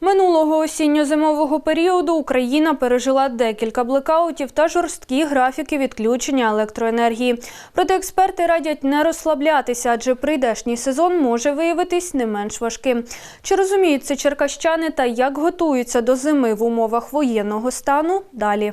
Минулого осінньо-зимового періоду Україна пережила декілька блекаутів та жорсткі графіки відключення електроенергії. Проте експерти радять не розслаблятися, адже прийдешній сезон може виявитись не менш важким. Чи розуміють це черкащани та як готуються до зими в умовах воєнного стану? Далі.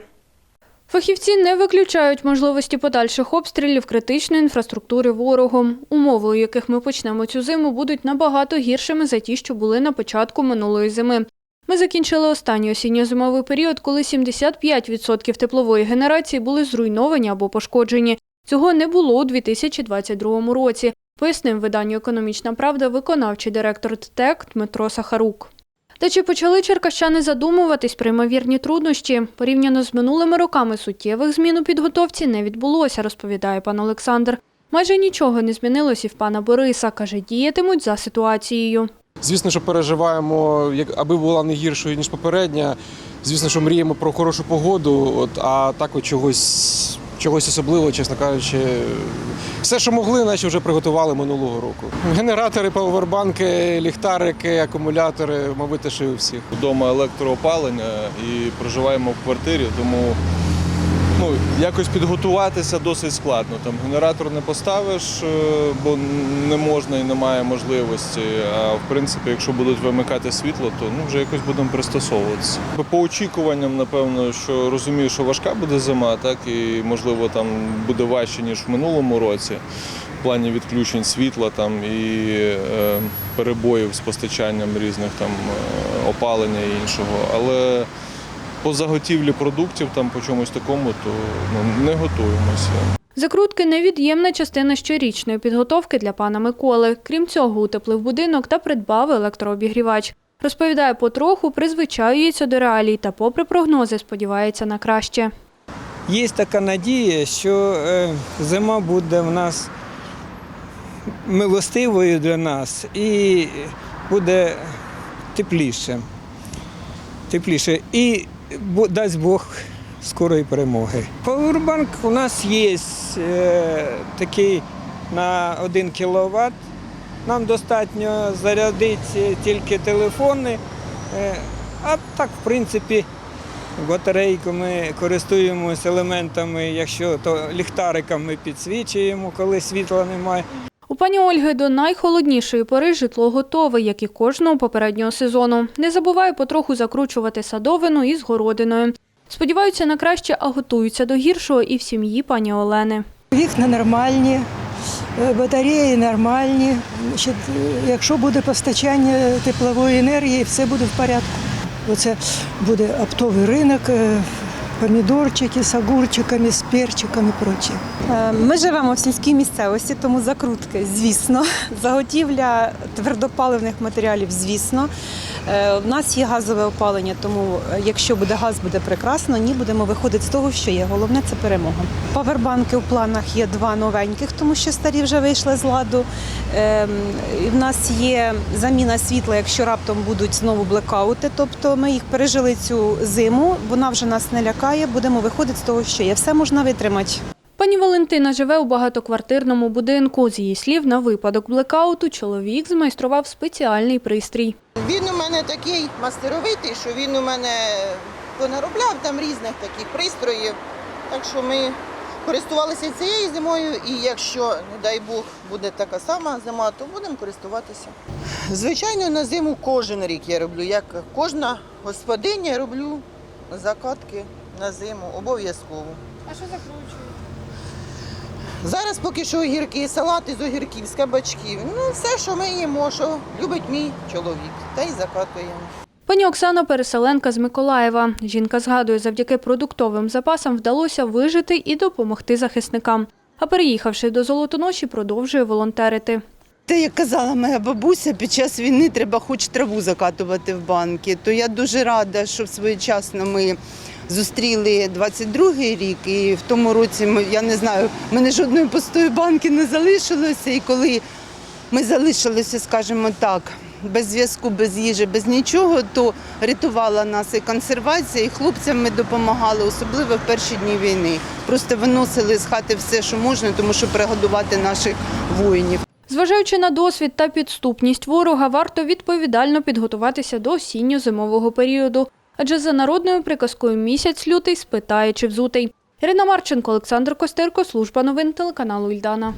Фахівці не виключають можливості подальших обстрілів критичної інфраструктури ворогом. Умови, у яких ми почнемо цю зиму, будуть набагато гіршими за ті, що були на початку минулої зими. Ми закінчили останній осінньо-зимовий період, коли 75% теплової генерації були зруйновані або пошкоджені. Цього не було у 2022 році, пояснив виданню «Економічна правда» виконавчий директор ТТЕК Дмитро Сахарук. Та чи почали черкащани задумуватись про ймовірні труднощі? Порівняно з минулими роками суттєвих змін у підготовці не відбулося, розповідає пан Олександр. Майже нічого не змінилось і в пана Бориса. Каже, діятимуть за ситуацією. Звісно, що переживаємо, як аби була не гіршою ніж попередня. Звісно, що мріємо про хорошу погоду, от а так от чогось, чогось особливого, чесно кажучи. Все, що могли, наче вже приготували минулого року. Генератори, павербанки, ліхтарики, акумулятори, мабуть, теж і у всіх. Вдома електроопалення і проживаємо в квартирі, тому ну, якось підготуватися досить складно. Там генератор не поставиш, е, бо не можна і немає можливості. А в принципі, якщо будуть вимикати світло, то ну, вже якось будемо пристосовуватися. По очікуванням, напевно, що розумію, що важка буде зима, так і можливо там буде важче, ніж в минулому році. В плані відключень світла там і е, перебоїв з постачанням різних там е, опалення і іншого. Але по заготівлі продуктів там по чомусь такому, то ну, не готуємося. Закрутки невід'ємна частина щорічної підготовки для пана Миколи. Крім цього, утеплив будинок та придбав електрообігрівач. Розповідає, потроху призвичаюється до реалій та, попри прогнози, сподівається на краще. Є така надія, що е, зима буде в нас милостивою для нас і буде тепліше. Тепліше. І дасть Бог скорої перемоги. Powerbank у нас є е, такий на 1 кВт. Нам достатньо зарядити тільки телефони. Е, а так, в принципі, Батарейками користуємося елементами, якщо то ліхтариками підсвічуємо, коли світла немає. У пані Ольги до найхолоднішої пори житло готове, як і кожного попереднього сезону. Не забуває потроху закручувати садовину із городиною. Сподіваються на краще, а готуються до гіршого і в сім'ї пані Олени. Вікна нормальні, е, батареї нормальні. Якщо буде постачання теплової енергії, все буде в порядку. Оце буде оптовий ринок, е, помідорчики з огурчиками, з перчиками і прочее. Е, Ми живемо в сільській місцевості, тому закрутки, звісно. Заготівля твердопаливних матеріалів, звісно. Е, У нас є газове опалення, тому е, якщо буде газ, буде прекрасно. Ні, будемо виходити з того, що є. Головне це перемога. Павербанки у планах є два новеньких, тому що старі вже вийшли з ладу. Ем, і В нас є заміна світла, якщо раптом будуть знову блекаути. Тобто ми їх пережили цю зиму. Вона вже нас не лякає. Будемо виходити з того, що є. Все можна витримати. Пані Валентина живе у багатоквартирному будинку. З її слів, на випадок блекауту чоловік змайстрував спеціальний пристрій. Він у мене такий мастеровитий, що він у мене понаробляв там різних таких пристроїв. Так що ми користувалися цією зимою, і якщо, не дай Бог, буде така сама зима, то будемо користуватися. Звичайно, на зиму кожен рік я роблю. Як кожна господиня я роблю закатки на зиму обов'язково. А що закручуєте? Зараз поки що огірки, салати з огірків, з кабачків. Ну, все, що ми їмо, що любить мій чоловік, та й закатуємо. Пані Оксана переселенка з Миколаєва. Жінка згадує, завдяки продуктовим запасам вдалося вижити і допомогти захисникам. А переїхавши до Золотоноші, продовжує волонтерити. Те, як казала моя бабуся, під час війни треба хоч траву закатувати в банки. То я дуже рада, що своєчасно ми зустріли 22-й рік, і в тому році ми, я не знаю, в мене жодної пустої банки не залишилося. І коли ми залишилися, скажімо так, без зв'язку, без їжі, без нічого, то рятувала нас і консервація, і хлопцям ми допомагали, особливо в перші дні війни. Просто виносили з хати все, що можна, тому що пригодувати наших воїнів. Зважаючи на досвід та підступність ворога, варто відповідально підготуватися до осінньо-зимового періоду. Адже за народною приказкою місяць лютий спитає чи взутий. Ірина Марченко, Олександр Костерко, служба новин телеканалу Ільдана.